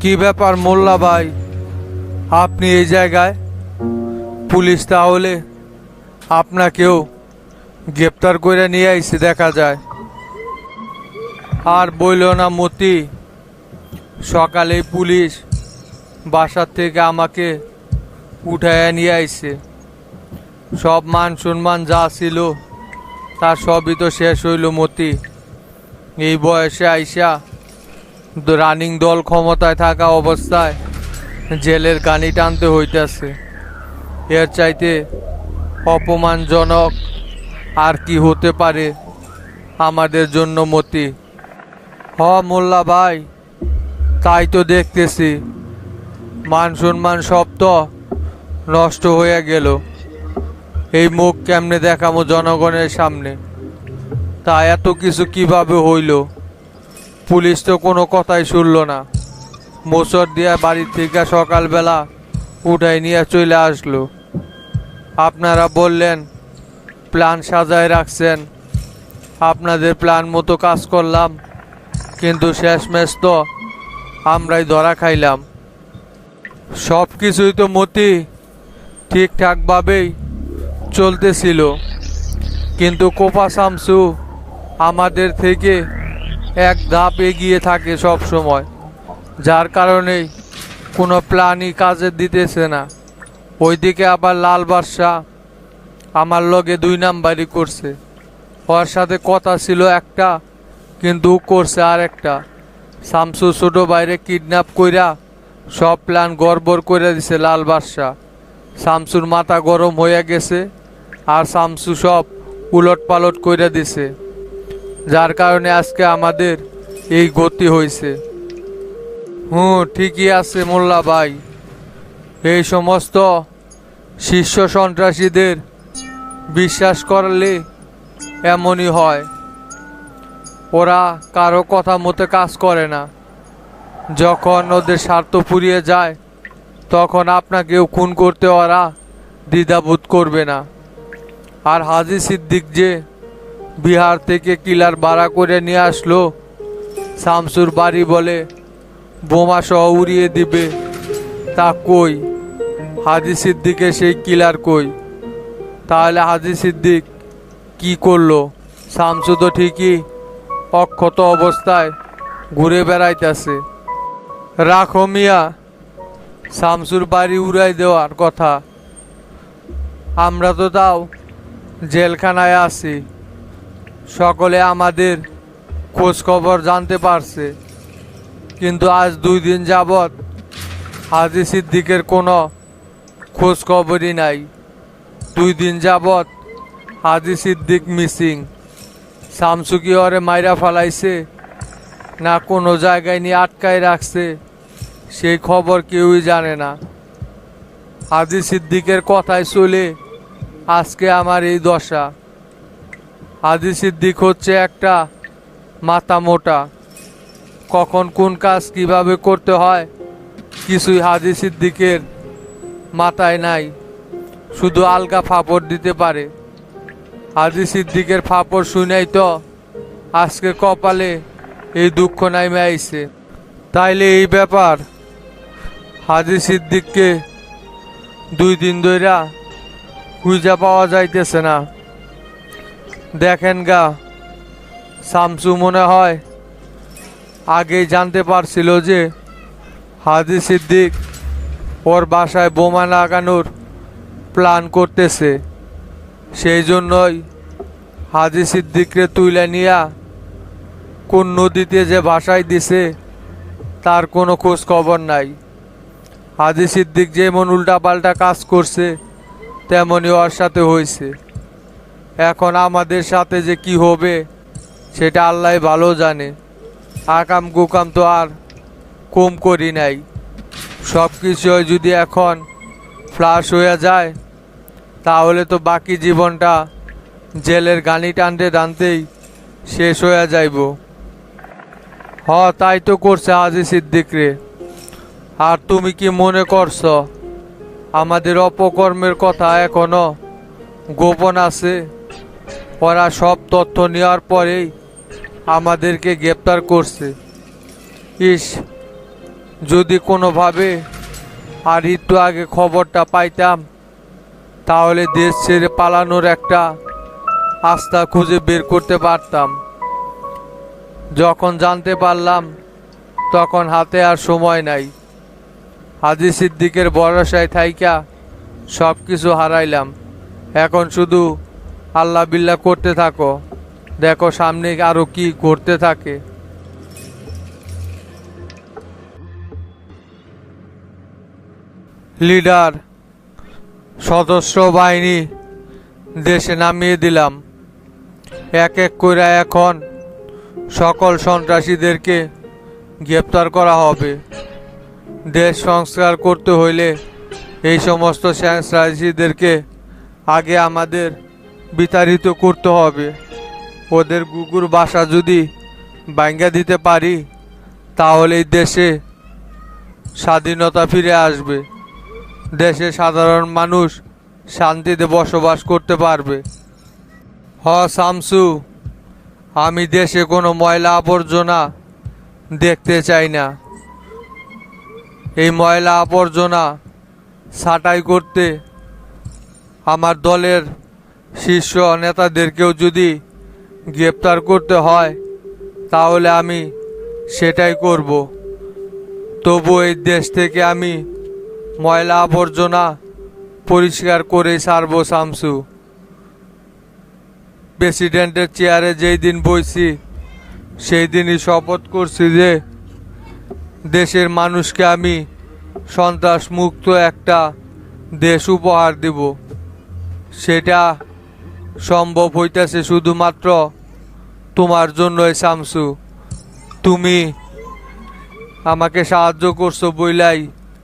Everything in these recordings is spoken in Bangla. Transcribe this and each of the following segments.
কি ব্যাপার মোল্লা ভাই? আপনি এই জায়গায়? পুলিশ তাহলে আপনাকেও গ্রেপ্তার করে নিয়ে আইছে, দেখা যায়। আর বইল না মতি, সকালে পুলিশ বাসার থেকে আমাকে উঠাইয়া নিয়ে আইছে। সব মান সম্মান যা ছিল তার সবই তো শেষ হইল মতি। এই বয়সে আইসা রানিং দল ক্ষমতায় থাকা অবস্থায় জেলের গানি টানতে হইতেছে। এর চাইতে অপমানজনক আর কি হতে পারে আমাদের জন্য মতি? হ, মোল্লা ভাই, তাই তো দেখতেছি। মান সম্মান সব তো নষ্ট হয়ে গেল। এই মুখ কেমনে দেখামো জনগণের সামনে? তা এত কিছু কীভাবে হইল? পুলিশ তো কোনো কথাই শুনল না। মোচর দিয়া বাড়ির থেকে সকালবেলা উঠাই নিয়ে চলে আসলো। আপনারা বললেন, প্ল্যান সাজায় রাখছেন। আপনাদের প্ল্যান মতো কাজ করলাম, কিন্তু শেষমেশ তো আমরাই ধরা খাইলাম। সব কিছুই তো মতি ঠিকঠাকভাবেই চলতেছিল, কিন্তু কোপা শামসু আমাদের থেকে এক ধাপ এগিয়ে থাকে সব সময়। যার কারণেই কোনো প্ল্যানই কাজে দিতেছে না। ওইদিকে আবার লাল বাদশা আমার লগে দুই নাম্বারই করছে। ওর সাথে কথা ছিল একটা, কিন্তু করছে আর একটা শামসু ছোট বাইরে কিডন্যাপ কইরা সব প্ল্যান গড়বড় করে দিছে লাল বাদশা শামসুর মাথা গরম হয়ে গেছে, আর শামসু সব উলট পালট করে দিছে। যার কারণে আজকে আমাদের এই গতি হয়েছে হুঁ, ঠিকই আছে মোল্লা ভাই। এই সমস্ত শীর্ষ সন্ত্রাসীদের বিশ্বাস করলে এমনই হয়। ওরা কারও কথা মতো কাজ করে না। যখন ওদের স্বার্থ পুড়িয়ে যায়, তখন আপনাকেও খুন করতে ওরা দ্বিধাবোধ করবে না। আর হাজি সিদ্দিক যে বিহার থেকে কিলার ভাড়া করে নিয়ে আসলো। শামসুর বাড়ি বলে বোমা সহ উড়িয়ে দিবে। তা কই? হাজি সিদ্দিকের সেই কিলার কই? তাহলে হাজি সিদ্দিক কি করল? শামসু তো ঠিকই অক্ষত অবস্থায় ঘুরে বেড়াইতেছে। রাখো মিয়া, শামসুর বাড়ি উড়াই দেওয়ার কথা। আমরা তো তাও জেলখানায় আছি। সকলে আমাদের খোঁজ খবর জানতে পারছে। কিন্তু আজ দুই দিন যাবৎ হাজি সিদ্দিকের কোনো খোঁজ খবরই নাই। দুই দিন যাবৎ হাজি সিদ্দিক মিসিং। শামসু কি ওরে মাইরা ফালাইছে না কোনো জায়গায় নিয়ে আটকায় রাখছে, সেই খবর কেউই জানে না। হাজি সিদ্দিকের কথায় চলে আজকে আমার এই দশা। হাজি সিদ্দিক হচ্ছে একটা মাথা মোটা। কখন কোন কাজ কীভাবে করতে হয়, কিছুই হাজি সিদ্দিকের মাথায় নাই। শুধু আলগা ফাপড় দিতে পারে। হাজি সিদ্দিকের ফাপড় শুনেই তো আজকে কপালে এই দুঃখ নাইমে আইছে। তাইলে এই ব্যাপার হাজি সিদ্দিককে দুই দিন ধইরা খুঁজা পাওয়া যাইতেছে না। দেখেন গা শামসু মনে হয় আগেই জানতে পারছিল যে হাজি সিদ্দিক ওর বাসায় বোমা লাগানোর প্ল্যান করতেছে। সেই জন্যই হাজি সিদ্দিককে তুইলে নিয়া কোন নদীতে যে বাসায় দিছে, তার কোনো খোঁজ খবর নাই। হাজি সিদ্দিক যেমন উল্টাপাল্টা কাজ করছে তেমনই ওর সাথে হয়েছে এখন আমাদের সাথে যে কি হবে, সেটা আল্লাহ ভালো জানে। আকাম কুকাম তো আর কম করি নাই। সব কিছুই যদি এখন ফ্লাশ হয়ে যায়, তাহলে তো বাকি জীবনটা জেলের গানি টানতে টানতেই শেষ হয়ে যাইব। হ, তাই তো করছে আজি সিদ্দিক রে। আর তুমি কি মনে করছ, আমাদের অপকর্মের কথা এখনও গোপন আছে? ওরা সব তথ্য নেওয়ার পরেই আমাদেরকে গ্রেপ্তার করছে। ইস, যদি কোনোভাবে আর একটু আগে খবরটা পাইতাম, তাহলে দেশ ছেড়ে পালানোর একটা আস্থা খুঁজে বের করতে পারতাম। যখন জানতে পারলাম, তখন হাতে আর সময় নাই। হাজি সিদ্দিকের ভরসায় থাইকা সব কিছু হারাইলাম। এখন শুধু আল্লাহ বিল্লাহ করতে থাকো। দেখো সামনে আরও কি করতে থাকে। লিডার, সদস্য বাহিনী দেশে নামিয়ে দিলাম। এক এক করে এখন সকল সন্ত্রাসীদেরকে গ্রেপ্তার করা হবে। দেশ সংস্কার করতে হইলে এই সমস্ত সন্ত্রাসীদেরকে আগে আমাদের বিতাড়িত করতে হবে। ওদের গুগুর বাসা যদি ভাঙ্গা দিতে পারি তাহলে দেশে স্বাধীনতা ফিরে আসবে। দেশে সাধারণ মানুষ শান্তিতে বসবাস করতে পারবে। হ শামসু আমি দেশে কোনো ময়লা আবর্জনা দেখতে চাই না। এই ময়লা আবর্জনা ছাঁটাই করতে আমার দলের শীর্ষ নেতাদেরকেও যদি গ্রেপ্তার করতে হয়, তাহলে আমি সেটাই করব। তবু এই দেশ থেকে আমি ময়লা আবর্জনা পরিষ্কার করে সারব, শামসু। প্রেসিডেন্টের চেয়ারে যেই দিন বইছি সেই দিনই শপথ করছি যে দেশের মানুষকে আমি সন্ত্রাস মুক্ত একটা দেশ উপহার দেব। সেটা সম্ভব হইতেছে শুধুমাত্র তোমার জন্যই, শামসু। তুমি আমাকে সাহায্য করছ বইলাই,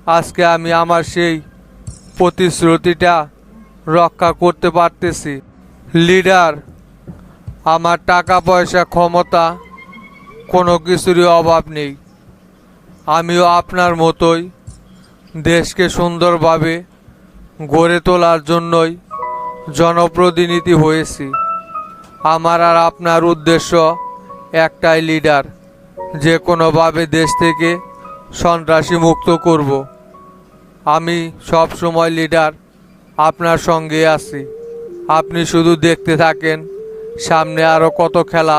আজকে আমি আমার সেই প্রতিশ্রুতিটা রক্ষা করতে পারতেছি। লিডার, আমার টাকা পয়সা ক্ষমতা কোনো কিছুরই অভাব নেই। আমিও আপনার মতোই দেশকে সুন্দরভাবে গড়ে তোলার জন্যই জনপ্রতিনিধি হয়েছি। আমার আর আপনার উদ্দেশ্য একটাই লিডার, যে কোনোভাবে দেশ থেকে সন্ত্রাসী মুক্ত করব। আমি সব সময় লিডার, আপনার সঙ্গে আছি। আপনি শুধু দেখতে থাকেন, সামনে আরও কত খেলা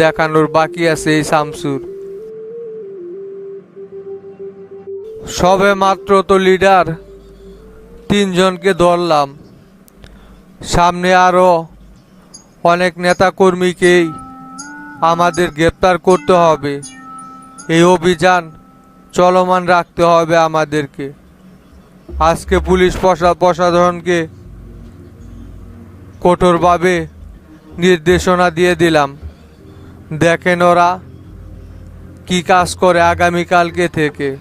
দেখানোর বাকি আছে এই শামসুর। সবে মাত্র তো লিডার, তিনজনকে ধরলাম। সামনে আরও অনেক নেতাকর্মীকেই আমাদের গ্রেপ্তার করতে হবে। এই অভিযান চলমান রাখতে হবে আমাদেরকে। আজকে পুলিশ প্রশা, প্রশাসনকে কঠোরভাবে নির্দেশনা দিয়ে দিলাম। দেখেন ওরা কি কাজ করে আগামীকালকে থেকে।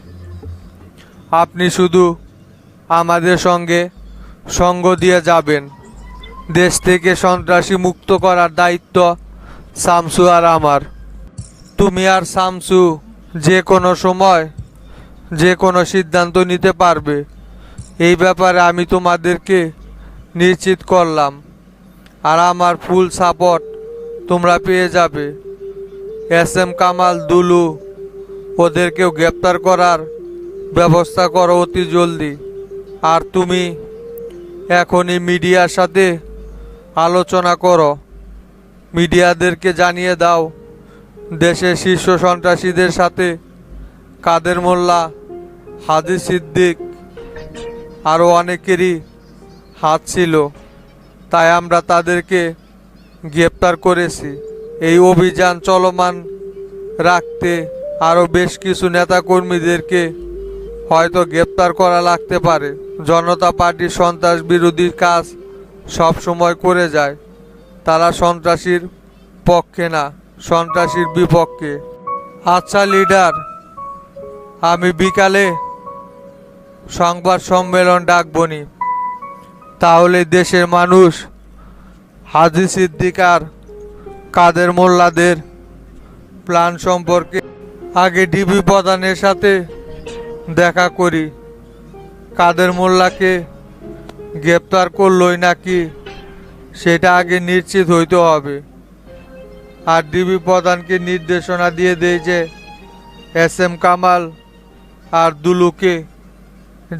আপনি শুধু আমাদের সঙ্গে সঙ্গ দিয়ে যাবেন। দেশ থেকে সন্ত্রাসী মুক্ত করার দায়িত্ব শামসু আর আমার। তুমি আর শামসু যে কোনো সময়, যে কোনো সিদ্ধান্ত নিতে পারবে। এই ব্যাপারে আমি তোমাদেরকে নিশ্চিত করলাম। আর আমার ফুল সাপোর্ট তোমরা পেয়ে যাবে। এস এম কামাল, দুলু, ওদেরকেও গ্রেপ্তার করার ব্যবস্থা করো অতি জলদি। আর তুমি এখনই মিডিয়ার সাথে আলোচনা করো। মিডিয়াদেরকে জানিয়ে দাও, দেশের শীর্ষ সন্ত্রাসীদের সাথে কাদের মোল্লা, হাজি সিদ্দিক আরও অনেকেরই হাত ছিল। তাই আমরা তাদেরকে গ্রেপ্তার করেছি। এই অভিযান চলমান রাখতে আরও বেশ কিছু নেতাকর্মীদেরকে হয়তো গ্রেপ্তার করা লাগতে পারে। জনতা পার্টির সন্ত্রাস বিরোধী কাজ সব সময় করে যায়। তারা সন্ত্রাসীর পক্ষে না, সন্ত্রাসীর বিপক্ষে। আচ্ছা লিডার, আমি বিকালে সংবাদ সম্মেলন ডাকবনি। তাহলে দেশের মানুষ হাজি সিদ্দিকার, কাদের মোল্লাদের প্ল্যান সম্পর্কে আগে ডিবি প্রধানের সাথে দেখা করি। কাদের মোল্লাকে গ্রেপ্তার করলই নাকি, সেটা আগে নিশ্চিত হইতে হবে। আর ডিবি প্রধানকে নির্দেশনা দিয়ে দিয়েছে এস এম কামাল আর দুলুকে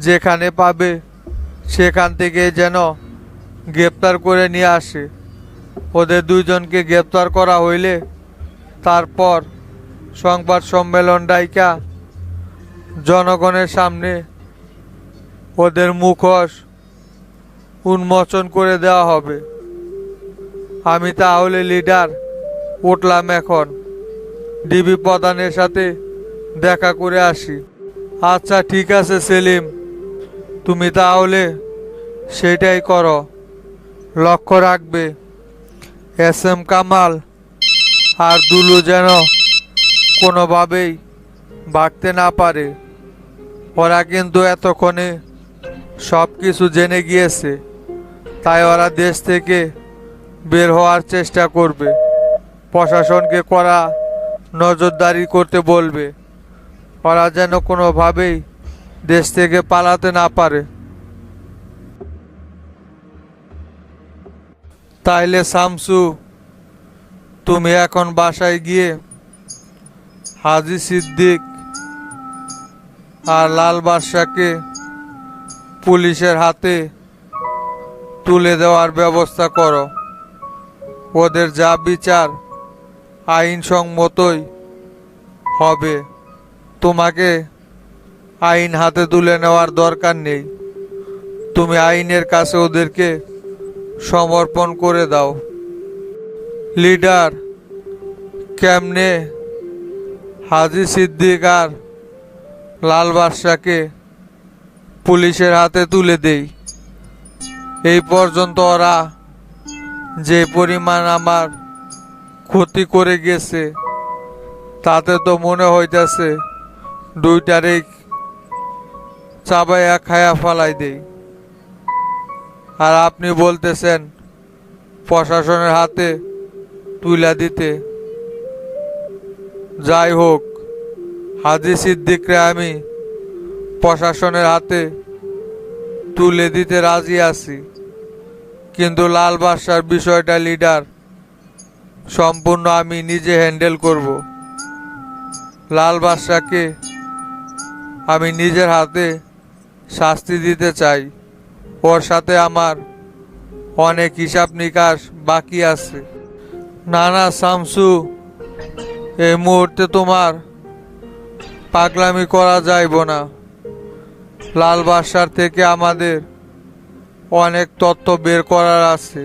যেখানে পাবে, সেখান থেকে যেন গ্রেপ্তার করে নিয়ে আসে। ওদের দুইজনকে গ্রেপ্তার করা হইলে তারপর সংবাদ সম্মেলন ডাইকা জনগণের সামনে ওদের মুখোশ উন্মোচন করে দেওয়া হবে। আমি তাহলে লিডার উঠলাম এখন। ডিবি প্রধানের সাথে দেখা করে আসি। আচ্ছা ঠিক আছে, সেলিম। তুমি তাহলে সেটাই করো। লক্ষ্য রাখবে, এস এম কামাল আর দুলু যেন কোনোভাবেই বাড়তে না পারে। ওরা কিন্তু এতক্ষণে সব কিছু জেনে গিয়েছে। তাই ওরা দেশ থেকে বের হওয়ার চেষ্টা করবে। প্রশাসনকে করা নজরদারি করতে বলবে। ওরা যেন কোনোভাবেই দেশ থেকে পালাতে না পারে। তাইলে শামসু, তুমি এখন বাসায় গিয়ে হাজি সিদ্দিক আর লাল বাদশাকে পুলিশের হাতে তুলে দেওয়ার ব্যবস্থা করো। ওদের যা বিচার, আইনসম্মতই হবে। তোমাকে আইন হাতে তুলে নেওয়ার দরকার নেই। তুমি আইনের কাছে ওদেরকে সমর্পণ করে দাও। লিডার, কেমনে হাজি সিদ্দিক আর লাল বাদশাকে পুলিশের হাতে তুলে দেই? এই পর্যন্ত ওরা যে পরিমাণ আমার ক্ষতি করে গেছে, তাতে তো মনে হইতেছে দুইটারে চাবাইয়া খায়া ফালাই দেই। আর আপনি বলতেছেন প্রশাসনের হাতে তুলে দিতে। যাই হোক, হাজি সিদ্দিকরে আমি প্রশাসনের হাতে তুলে দিতে রাজি আছি। কিন্তু লাল বাদশার বিষয়টা, লিডার, সম্পূর্ণ আমি নিজে হ্যান্ডেল করব। লাল বাদশাকে আমি নিজের হাতে শাস্তি দিতে চাই। ওর সাথে আমার অনেক হিসাব নিকাশ বাকি আছে। না না শামসু এই মুহূর্তে তোমার পাগলামি করা যাইব না। লাল বাদশার থেকে আমাদের অনেক তথ্য বের করার আছে।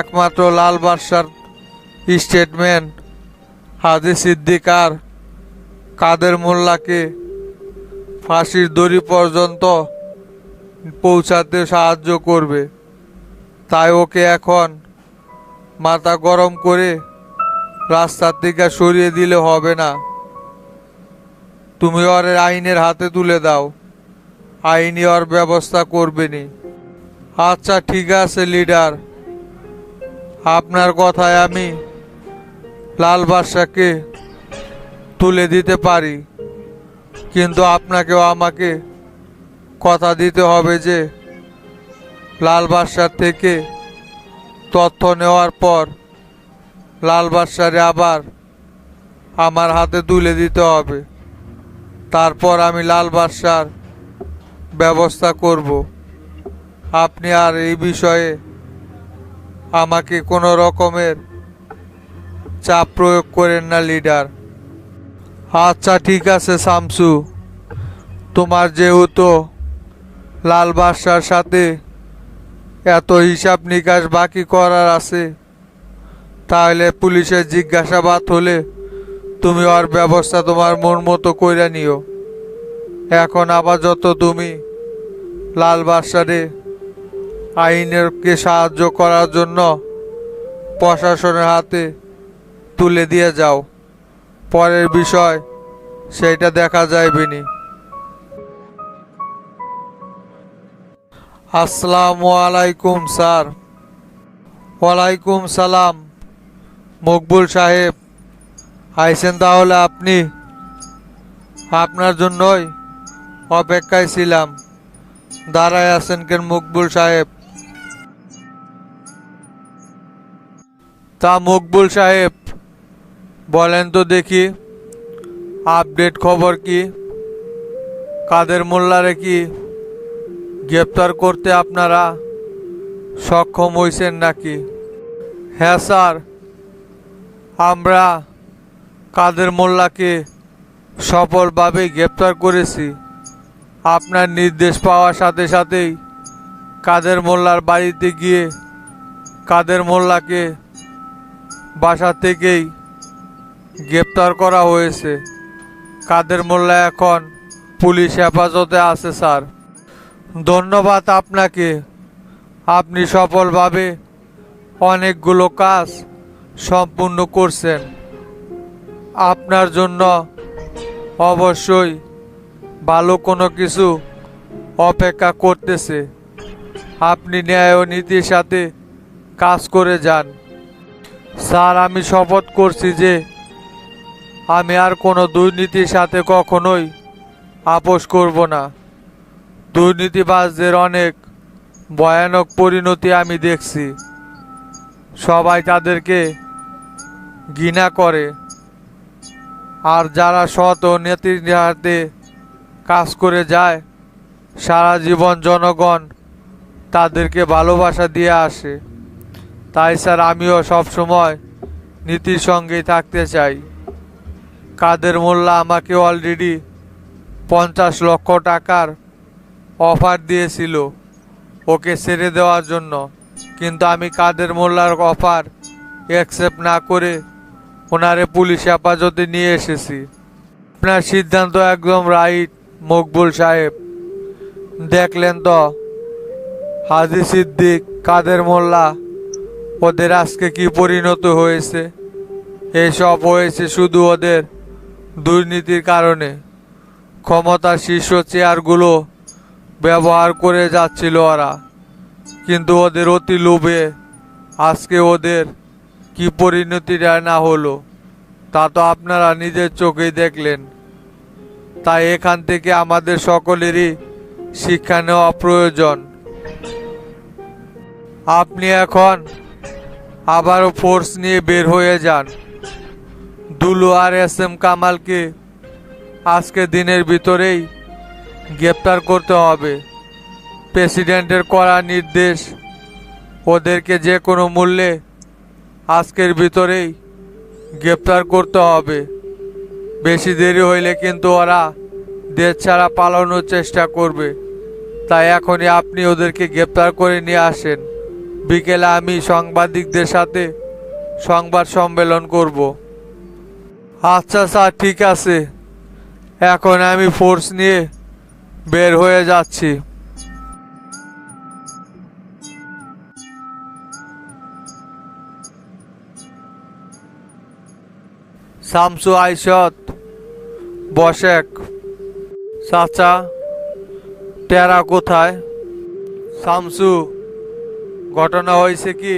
একমাত্র লাল বাদশার স্টেটমেন্ট হাজি সিদ্দিকার কাদের মোল্লাকে ফাঁসির দড়ি পর্যন্ত পৌঁছাতে সাহায্য করবে। তাই ওকে এখন মাথা গরম করে রাস্তার দিকে সরিয়ে দিলে হবে না। তুমি ওর আইনের হাতে তুলে দাও। আইনি ওর ব্যবস্থা করবেনি আচ্ছা ঠিক আছে, লিডার। আপনার কথায় আমি লাল বাদশাকে তুলে দিতে পারি, কিন্তু আপনাকেও আমাকে কথা দিতে হবে যে লাল বাদশার থেকে তথ্য নেওয়ার পর লাল বাদশারে আবার আমার হাতে তুলে দিতে হবে। তারপর আমি লাল বাদশার ব্যবস্থা করব। আপনি আর এই বিষয়ে আমাকে কোনো রকমের চাপ প্রয়োগ করেন না, লিডার। আচ্ছা ঠিক আছে শামসু তোমার যেহেতু লাল বাদশার সাথে এত হিসাব নিকাশ বাকি করার আছে, তাহলে পুলিশের জিজ্ঞাসাবাদ হলে তুমি ওর ব্যবস্থা তোমার মন মতো কইরা নিও। এখন আপাতত তুমি লাল বাদশারে আইনেরকে সাহায্য করার জন্য প্রশাসনের হাতে তুলে দিয়ে যাও। পরের বিষয় সেইটা দেখা যাইবেনি আসসালামু আলাইকুম, স্যার। ওয়ালাইকুম সালাম, মকবুল সাহেব। আইসেন তাহলে আপনি, আপনার জন্যই অপেক্ষায় ছিলাম। দাঁড়ায় আছেন কেন মকবুল সাহেব? তা মকবুল সাহেব, বলেন তো দেখি আপডেট খবর কি? কাদের মোল্লারে কি গ্রেপ্তার করতে আপনারা সক্ষম হয়েছেন নাকি? হ্যাঁ স্যার, আমরা কাদের মোল্লাকে সফলভাবে গ্রেপ্তার করেছি। আপনার নির্দেশ পাওয়ার সাথে সাথেই কাদের মোল্লার বাড়িতে গিয়ে কাদের মোল্লাকে বাসা থেকেই গ্রেপ্তার করা হয়েছে। কাদের মোল্লা এখন পুলিশ হেফাজতে আছে, স্যার? ধন্যবাদ আপনাকে। আপনি সফলভাবে অনেকগুলো কাজ সম্পূর্ণ করছেন। আপনার জন্য অবশ্যই ভালো কোনো কিছু অপেক্ষা করতেছে। আপনি ন্যায় ও নীতির সাথে কাজ করে যান। স্যার, আমি শপথ করছি যে আমি আর কোনো দুর্নীতির সাথে কখনোই আপোষ করব না। দুর্নীতিবাজদের অনেক ভয়ানক পরিণতি আমি দেখছি। সবাই তাদেরকে ঘৃণা করে। আর যারা সৎ ও হাতে কাজ করে যায়, সারা জীবন জনগণ তাদেরকে ভালোবাসা দিয়ে আসে। তাই স্যার, আমিও সবসময় নীতির সঙ্গেই থাকতে চাই। কাদের মোল্লা আমাকে অলরেডি পঞ্চাশ লক্ষ টাকার অফার দিয়েছিল ওকে ছেড়ে দেওয়ার জন্য। কিন্তু আমি কাদের মোল্লার অফার অ্যাকসেপ্ট না করে ওনারে পুলিশ হেফাজতে নিয়ে এসেছি। আপনার সিদ্ধান্ত একদম রাইট মকবুল সাহেব। দেখলেন তো? হাজি সিদ্দিক, কাদের মোল্লা ওদের আজকে কি পরিণত হয়েছে? এসব হয়েছে শুধু ওদের দুর্নীতির কারণে। ক্ষমতার শীর্ষ চেয়ারগুলো ব্যবহার করে যাচ্ছিল ওরা। কিন্তু ওদের অতি লোভে আজকে ওদের কি পরিণতিটা না হলো, তা তো আপনারা নিজের চোখেই দেখলেন। তাই এখান থেকে আমাদের সকলেরই শিক্ষা নেওয়া প্রয়োজন। আপনি এখন আবারও ফোর্স নিয়ে বের হয়ে যান। দুলু আর এস এম কামালকে আজকে দিনের ভিতরেই গ্রেপ্তার করতে হবে। প্রেসিডেন্টের করা নির্দেশ, ওদেরকে যে কোনো মূল্যে আজকের ভিতরেই গ্রেপ্তার করতে হবে। বেশি দেরি হইলে কিন্তু ওরা দেশ ছাড়া পালানোর চেষ্টা করবে। তাই এখনই আপনি ওদেরকে গ্রেপ্তার করে নিয়ে আসেন। বিকেলে আমি সাংবাদিকদের সাথে সংবাদ সম্মেলন করব। আচ্ছা স্যার, ঠিক আছে। এখন আমি ফোর্স নিয়ে বের হয়ে যাচ্ছি। শামসু আইসত বসেক চাচা, টেরা কোথায়? শামসু ঘটনা হয়েছে কি?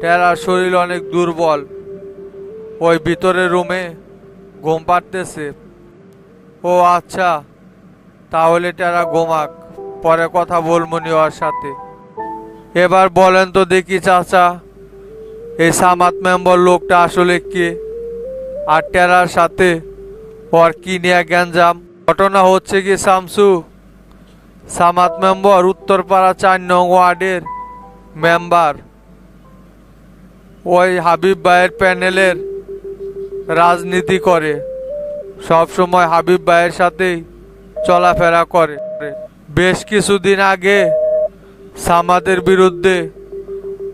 টেরার শরীর অনেক দুর্বল। ওই ভিতরের রুমে ঘুম পাড়তেছে। ও আচ্ছা তাহলে টেরা ঘুমাক, পরে কথা বলবনি ওর সাথে। এবার বলেন তো দেখি চাচা, এই সামাত মেম্বর লোকটা আসলে কে? আর টেরার সাথে ওর কি নিয়ে গ্যাঞ্জাম? ঘটনা হচ্ছে কি শামসু সামাত মেম্বর উত্তরপাড়া চার নং ওয়ার্ডের মেম্বার। ওই হাবিব ভাইয়ের প্যানেলের রাজনীতি করে। সব সময় হাবিব ভাইয়ের সাথেই চলাফেরা করে। বেশ কিছুদিন আগে সামাদের বিরুদ্ধে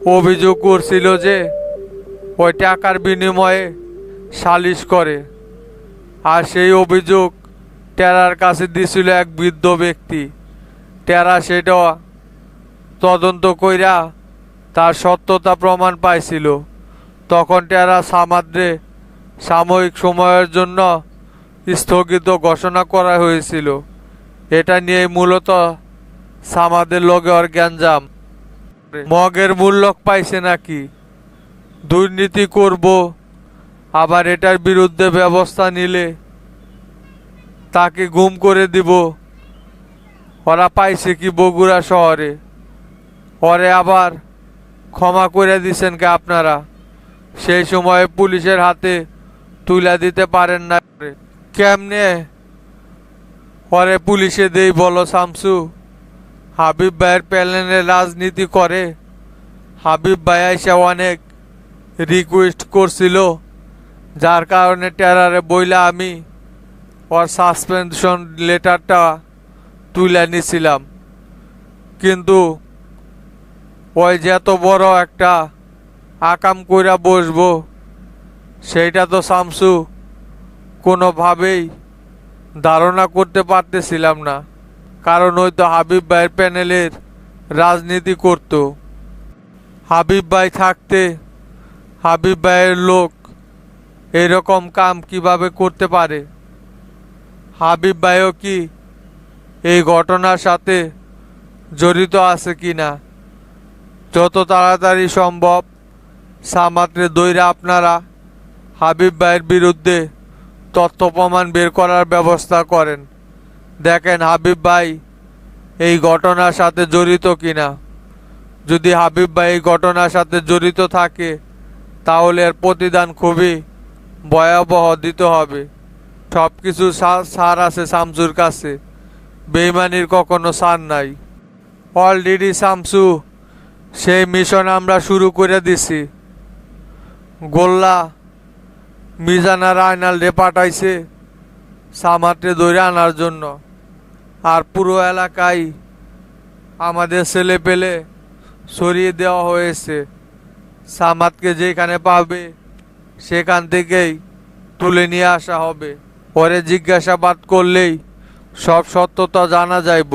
অভিযোগ করছিল যে ওই টাকার বিনিময়ে সালিশ করে। আর সেই অভিযোগ টেরার কাছে দিছিল এক বৃদ্ধ ব্যক্তি। টেরা সেটা তদন্ত কইরা তার সত্যতা প্রমাণ পাইছিল। তখন টেরা সামাদ্রে সাময়িক সময়ের জন্য স্থগিত ঘোষণা করা হয়েছিল। এটা নিয়ে মূলত সামাদের লগে ওর গ্যাঞ্জাম। মগের মূল্যক পাইছে নাকি? দুর্নীতি করব, আবার এটার বিরুদ্ধে ব্যবস্থা নিলে তাকে গুম করে দিব। ওরা পাইছে কি বগুড়া শহরে? ওরে আবার ক্ষমা করে দিছেন কে আপনারা? সেই সময়ে পুলিশের হাতে তুলে দিতে পারেন না। কেমনে? পরে পুলিশে দেই, বলো শামসু, হাবিব ভাইয়ের প্যালেনে রাজনীতি করে। হাবিব ভাই এসে অনেক রিকোয়েস্ট করছিল, যার কারণে টেরারে বইলা আমি ওর সাসপেনশন লেটারটা তুলে নিছিলাম। কিন্তু ওই যে এত বড় একটা আকাম কইরা বসবো, সেইটা তো শামসু কোনোভাবেই ধারণা করতে পারতেছিলাম না। কারণ ওই তো হাবিব ভাইয়ের প্যানেলের রাজনীতি করত। হাবিব ভাই থাকতে হাবিব ভাইয়ের লোক এরকম কাম কীভাবে করতে পারে? হাবিব ভাইও কি এই ঘটনার সাথে জড়িত আছে কি না যত তাড়াতাড়ি সম্ভব সামাত্রে দৈরা আপনারা হাবিব ভাইয়ের বিরুদ্ধে তথ্য প্রমাণ বের করার ব্যবস্থা করেন। দেখেন হাবিব ভাই এই ঘটনার সাথে জড়িত কিনা। যদি হাবিব ভাই এই ঘটনার সাথে জড়িত থাকে, তাহলে এর প্রতিদান খুবই ভয়াবহ দিতে হবে। সব কিছু সার আছে শামসুর কাছে। বেইমানির কখনো সার নাই। অলরেডি শামসু সেই মিশন আমরা শুরু করে দিছি। গোল্লা মিজানা রায়নালডে পাঠাইছে সামাত্রে ধরে আনার জন্য। আর পুরো এলাকায় আমাদের ছেলে পেলে সরিয়ে দেওয়া হয়েছে। সামাদকে যেখানে পাবে সেখান থেকেই তুলে নিয়ে আসা হবে। পরে জিজ্ঞাসাবাদ করলেই সব সত্যতা জানা যাইব।